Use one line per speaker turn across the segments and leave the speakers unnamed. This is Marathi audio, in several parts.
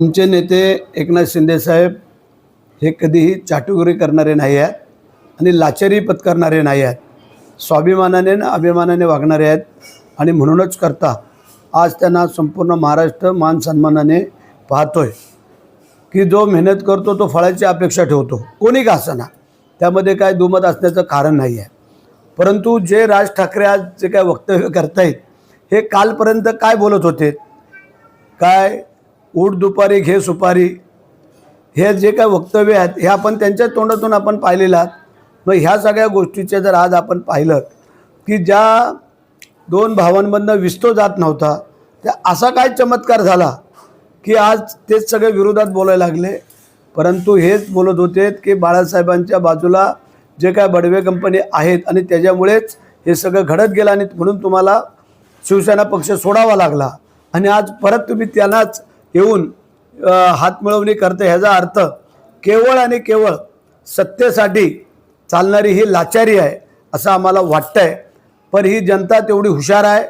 तुमचे नेते एकनाथ शिंदेसाहेब हे कधीही चाटुकरी करणारे नाही आहेत आणि लाचारी पत्करणारे नाही आहेत. स्वाभिमानाने आणि अभिमानाने वागणारे आहेत आणि म्हणूनच करता आज त्यांना संपूर्ण महाराष्ट्र मान सन्मानाने पाहतोय. की जो मेहनत करतो तो फळाची अपेक्षा ठेवतो. कोणी का असेना त्यामध्ये काय दुमत असण्याचं कारण नाही आहे परंतु जे राज ठाकरे आज जे काय वक्तव्य करतायत हे कालपर्यंत काय बोलत होते? काय उठ दुपारी घे सुपारी. हे जे काय वक्तव्य आहेत हे आपण त्यांच्या तोंडातून आपण पाहिलेलं आहात. मग ह्या सगळ्या गोष्टीचे जर आज आपण पाहिलं की ज्या दोन भावांमधनं विस्तो जात नव्हता त्या असा काय चमत्कार झाला की आज तेच सगळे विरोधात बोलायला लागले. परंतु हेच बोलत होते की बाळासाहेबांच्या बाजूला जे काय बडवे कंपनी आहेत आणि त्याच्यामुळेच हे सगळं घडत गेलं आणि म्हणून तुम्हाला शिवसेना पक्ष सोडावा लागला. आणि आज परत तुम्ही त्यांनाच येऊन हातमिळवणी करते ह्याचा अर्थ केवळ आणि केवळ सत्तेसाठी चालणारी ही लाचारी आहे असं आम्हाला वाटतं आहे पण ही जनता तेवढी हुशार आहे.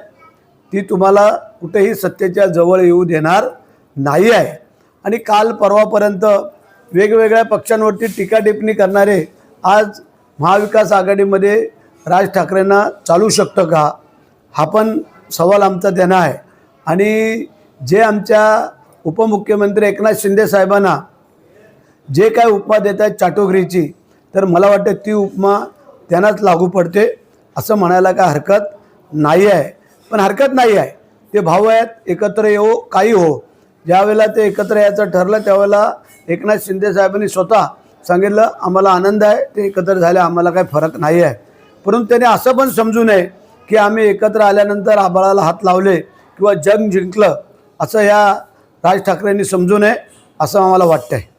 ती तुम्हाला कुठेही सत्तेच्या जवळ येऊ देणार नाही आहे. आणि काल परवापर्यंत वेगवेगळ्या पक्षांवरती टीका टिप्पणी करणारे आज महाविकास आघाडीमध्ये राज ठाकरेंना चालू शकतं का? हा पण सवाल आमचा त्यांना आहे. आणि जे आमच्या उपमुख्यमंत्री एकनाथ शिंदे साहेबांना जे काय उपमा देत आहेत चाटोगरीची तर मला वाटतं ती उपमा त्यांनाच लागू पडते असं म्हणायला काय हरकत नाही आहे. पण हरकत नाही आहे. ते भाऊ आहेत एकत्र येऊ काही हो. ज्यावेळेला ते एकत्र यायचं ठरलं त्यावेळेला एकनाथ शिंदे साहेबांनी स्वतः सांगितलं आम्हाला आनंद आहे ते एकत्र झाले आम्हाला काही फरक नाही आहे. परंतु त्याने असं पण समजू नये की आम्ही एकत्र आल्यानंतर आबाळाला हात लावले किंवा जग जिंकलं असं या राज ठाकरेंनी समजू नये असं आम्हाला वाटतं आहे